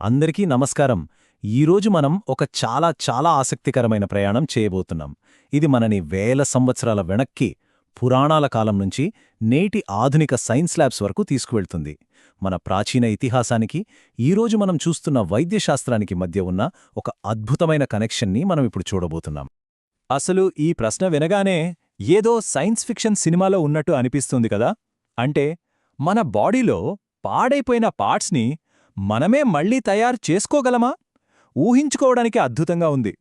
అందరికీ నమస్కారం. ఈరోజు మనం ఒక చాలా చాలా ఆసక్తికరమైన ప్రయాణం చేయబోతున్నాం. ఇది మనని వేల సంవత్సరాల వెనక్కి పురాణాల కాలం నుంచి నేటి ఆధునిక సైన్స్ ల్యాబ్స్ వరకు తీసుకువెళ్తుంది. మన ప్రాచీన ఇతిహాసానికి ఈరోజు మనం చూస్తున్న వైద్యశాస్త్రానికి మధ్య ఉన్న ఒక అద్భుతమైన కనెక్షన్ని మనం ఇప్పుడు చూడబోతున్నాం. అసలు ఈ ప్రశ్న వినగానే ఏదో సైన్స్ ఫిక్షన్ సినిమాలో ఉన్నట్టు అనిపిస్తుంది కదా? అంటే మన బాడీలో పాడైపోయిన పార్ట్స్ని మనమే మళ్ళీ తయారు చేసుకోగలమా? ఊహించుకోవడానికి అద్భుతంగా ఉంది.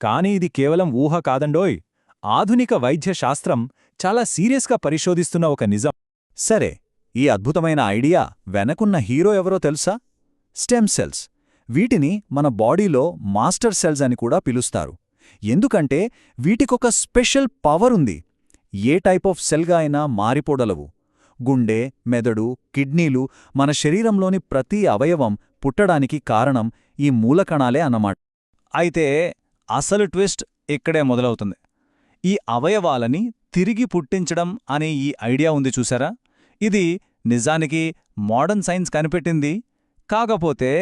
కాని ఇది కేవలం ఊహ కాదండోయ్. ఆధునిక వైద్య శాస్త్రం చాలా సీరియస్గా పరిశోధిస్తున్న ఒక నిజం. సరే ఈ అద్భుతమైన ఐడియా వెనకున్న హీరో ఎవరో తెలుసా? Stem cells. వీటిని మన బాడీలో మాస్టర్ సెల్స్ అని కూడా పిలుస్తారు. ఎందుకంటే వీటికొక స్పెషల్ పవర్ ఉంది. ఏ టైప్ ఆఫ్ సెల్గా అయినా మారిపోడలవు గుండె మెదడు కిడ్నీలు మన శరీరంలోని ప్రతి అవయవం పుట్టడానికి కారణం ఈ మూలకణాలే అన్నమాట. అయితే అసలు ట్విస్ట్ ఇక్కడే మొదలవుతుంది. ఈ అవయవాలని తిరిగి పుట్టించడం అనే ఈ ఐడియా ఉంది చూసారా? ఇది నిజానికి మోడర్న్ సైన్స్ కనిపెట్టింది. కాకపోతే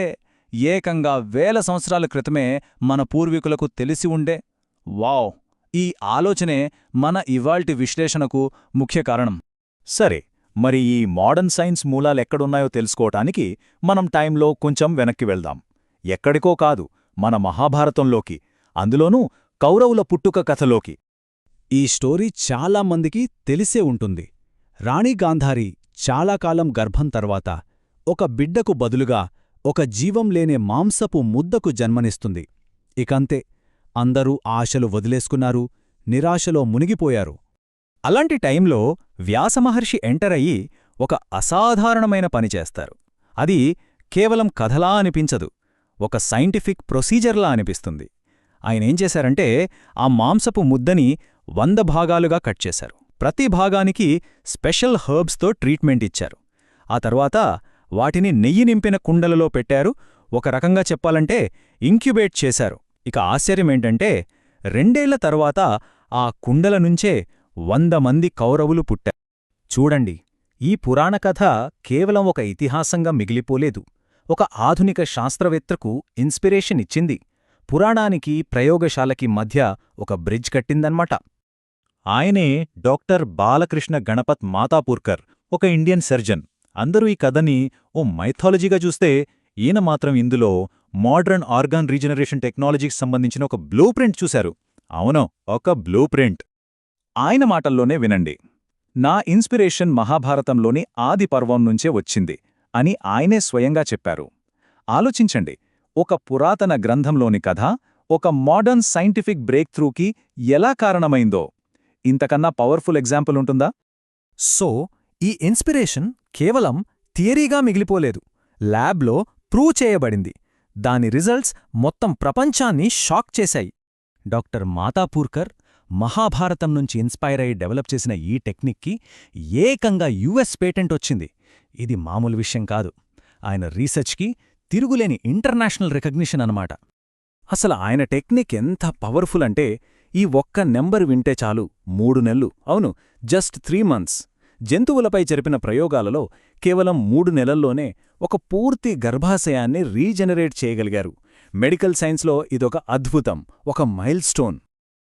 ఏకంగా వేల సంవత్సరాల క్రితమే మన పూర్వీకులకు తెలిసి ఉండే వావ్! ఈ ఆలోచనే మన ఇవాల్టి విశ్లేషణకు ముఖ్య కారణం. సరే మరి ఈ మోడర్న్ సైన్స్ మూలాలెక్కడున్నాయో తెలుసుకోవటానికి మనం టైంలో కొంచెం వెనక్కి వెళ్దాం. ఎక్కడికో కాదు మన మహాభారతంలోకి అందులోనూ కౌరవుల పుట్టుక కథలోకి. ఈ స్టోరీ చాలా మందికి తెలిసే ఉంటుంది. రాణి గాంధారి గర్భం తర్వాత ఒక బిడ్డకు బదులుగా ఒక జీవం లేనే మాంసపు ముద్దకు జన్మనిస్తుంది. ఇకంతే అందరూ ఆశలు వదిలేసుకున్నారు నిరాశలో మునిగిపోయారు. అలాంటి టైంలో వ్యాసమహర్షి ఎంటర్ అయ్యి ఒక అసాధారణమైన పని చేస్తారు. అది కేవలం కథలా అనిపించదు ఒక సైంటిఫిక్ ప్రొసీజర్లా అనిపిస్తుంది. ఆయనేం చేశారంటే ఆ మాంసపు ముద్దని వంద భాగాలుగా కట్ చేశారు. ప్రతి భాగానికి స్పెషల్ హర్బ్స్తో ట్రీట్మెంట్ ఇచ్చారు. ఆ తర్వాత వాటిని నెయ్యి నింపిన కుండలలో పెట్టారు. ఒక రకంగా చెప్పాలంటే ఇంక్యుబేట్ చేశారు. ఇక ఆశ్చర్యమేంటంటే రెండేళ్ళ తర్వాత ఆ కుండల నుంచే వంద మంది కౌరవులు పుట్టారు చూడండి ఈ పురాణ కథ కేవలం ఒక ఇతిహాసంగా మిగిలిపోలేదు. ఒక ఆధునిక శాస్త్రవేత్తకు ఇన్స్పిరేషన్ ఇచ్చింది. పురాణానికి ప్రయోగశాలకి మధ్య ఒక బ్రిడ్జ్ కట్టిందన్నమాట ఆయనే డాక్టర్ బాలకృష్ణ గణపత్ మాతాపూర్కర్ ఒక ఇండియన్ సర్జన్. అందరూ ఈ కథని ఓ మైథాలజీగా చూస్తే ఈయన మాత్రం ఇందులో మోడ్రన్ ఆర్గాన్ రీజనరేషన్ టెక్నాలజీకి సంబంధించిన ఒక బ్లూ ప్రింట్ చూశారు. అవును ఒక బ్లూ ప్రింట్. ఆయన మాటల్లోనే వినండి. నా ఇన్స్పిరేషన్ మహాభారతంలోని ఆది పర్వం నుంచే వచ్చింది అని ఆయనే స్వయంగా చెప్పారు. ఆలోచించండి. ఒక పురాతన గ్రంథంలోని కథ ఒక మోడర్న్ సైంటిఫిక్ బ్రేక్ త్రూకి ఎలా కారణమైందో. ఇంతకన్నా పవర్ఫుల్ ఎగ్జాంపుల్ ఉంటుందా? సో ఈ ఇన్స్పిరేషన్ కేవలం థియరీగా మిగిలిపోలేదు. ల్యాబ్లో ప్రూవ్ చేయబడింది. దాని రిజల్ట్స్ మొత్తం ప్రపంచాన్ని షాక్ చేశాయి. డాక్టర్ మాతాపూర్కర్ మహాభారతం నుంచి ఇన్స్పైర్ అయి డెవలప్ చేసిన ఈ టెక్నిక్కి ఏకంగా యుఎస్ పేటెంట్ వచ్చింది. ఇది మామూలు విషయం కాదు. ఆయన రీసెర్చ్కి తిరుగులేని ఇంటర్నేషనల్ రికగ్నిషన్ అనమాట అసలు ఆయన టెక్నిక్ ఎంత పవర్ఫుల్ అంటే ఈ ఒక్క నెంబర్ వింటే చాలు మూడు నెలలు. అవును జస్ట్ త్రీ మంత్స్. జంతువులపై జరిపిన ప్రయోగాలలో కేవలం మూడు నెలల్లోనే ఒక పూర్తి గర్భాశయాన్ని రీజనరేట్ చేయగలిగారు. మెడికల్ సైన్స్లో ఇదొక అద్భుతం ఒక మైల్ స్టోన్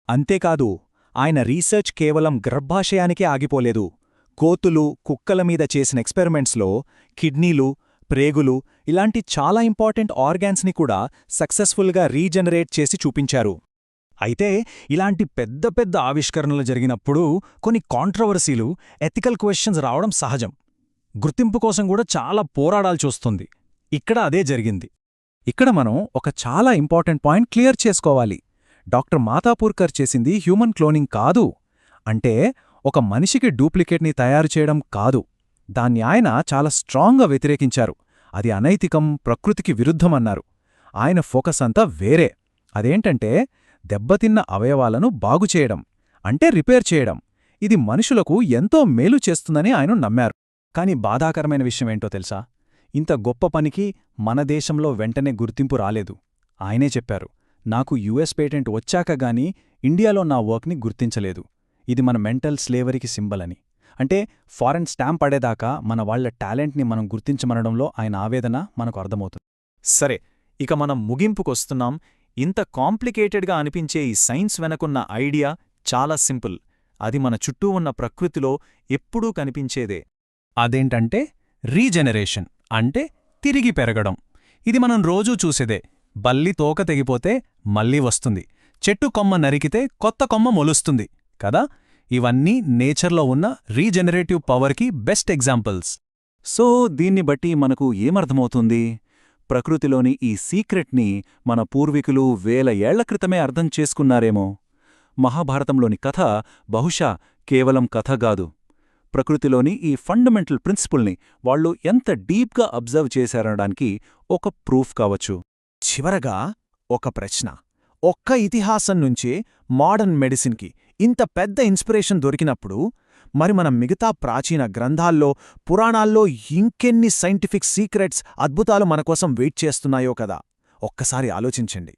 అంతేకాదు ఆయన రీసెర్చ్ కేవలం గర్భాశయానికే ఆగిపోలేదు. కోతులు కుక్కల మీద చేసిన ఎక్స్పెరిమెంట్స్లో కిడ్నీలు ప్రేగులు ఇలాంటి చాలా ఇంపార్టెంట్ ఆర్గాన్స్ని కూడా సక్సెస్ఫుల్గా రీజనరేట్ చేసి చూపించారు. అయితే ఇలాంటి పెద్ద పెద్ద ఆవిష్కరణలు జరిగినప్పుడు కొన్ని కాంట్రవర్సీలు ఎథికల్ క్వశ్చన్స్ రావడం సహజం. గుర్తింపు కోసం కూడా చాలా పోరాడాల్చొస్తుంది ఇక్కడ అదే జరిగింది. ఇక్కడ మనం ఒక చాలా ఇంపార్టెంట్ పాయింట్ క్లియర్ చేసుకోవాలి. డాక్టర్ మాతాపూర్కర్ చేసింది హ్యూమన్ క్లోనింగ్ కాదు. అంటే ఒక మనిషికి డూప్లికేట్ని తయారు చేయడం కాదు. దాన్ని ఆయన చాలా స్ట్రాంగ్గా వ్యతిరేకించారు. అది అనైతికం ప్రకృతికి విరుద్ధమన్నారు. ఆయన ఫోకస్ అంతా వేరే. అదేంటంటే దెబ్బతిన్న అవయవాలను బాగుచేయడం అంటే రిపేర్ చేయడం. ఇది మనుషులకు ఎంతో మేలు చేస్తుందని ఆయన నమ్మారు. కాని బాధాకరమైన విషయమేంటో తెలుసా? ఇంత గొప్ప పనికి మన దేశంలో వెంటనే గుర్తింపు రాలేదు. ఆయనే చెప్పారు. నాకు యుఎస్ పేటెంట్ వచ్చాక గానీ ఇండియాలో నా వర్క్ని గుర్తించలేదు. ఇది మన మెంటల్ స్లేవరీకి సింబల్ అని. అంటే ఫారెన్ స్టాంప్ పడేదాకా మన వాళ్ళ టాలెంట్ని మనం గుర్తించమనడంలో ఆయన ఆవేదన మనకు అర్థమవుతుంది. సరే ఇక మనం ముగింపుకొస్తున్నాం ఇంత కాంప్లికేటెడ్గా అనిపించే ఈ సైన్స్ వెనకున్న ఐడియా చాలా సింపుల్. అది మన చుట్టూ ఉన్న ప్రకృతిలో ఎప్పుడూ కనిపించేదే. అదేంటంటే రీజెనరేషన్ అంటే తిరిగి పెరగడం. ఇది మనం రోజూ చూసేదే. బల్లి తోక తెగిపోతే మళ్ళీ వస్తుంది. చెట్టు కొమ్మ నరికితే కొత్త కొమ్మ మొలుస్తుంది కదా? ఇవన్నీ నేచర్లో ఉన్న రీజెనరేటివ్ పవర్కి బెస్ట్ ఎగ్జాంపుల్స్. సో దీన్ని బట్టి మనకు ఏమర్థమవుతుంది? ప్రకృతిలోని ఈ సీక్రెట్ని మన పూర్వీకులు వేల ఏళ్ళ క్రితమే అర్థం చేసుకున్నారేమో. మహాభారతంలోని కథ బహుశా కేవలం కథ గాదు ప్రకృతిలోని ఈ ఫండమెంటల్ ప్రిన్సిపుల్ని వాళ్ళు ఎంత డీప్గా అబ్జర్వ్ చేశారనడానికి ఒక ప్రూఫ్ కావచ్చు. చివరగా ఒక ప్రశ్న. ఒక్క ఇతిహాసం నుంచే మోడర్న్ మెడిసిన్కి ఇంత పెద్ద ఇన్స్పిరేషన్ దొరికినప్పుడు మరి మన మిగతా ప్రాచీన గ్రంథాల్లో పురాణాల్లో ఇంకెన్ని సైంటిఫిక్ సీక్రెట్స్ అద్భుతాలు మనకోసం వెయిట్ చేస్తున్నాయో కదా? ఒక్కసారి ఆలోచించండి.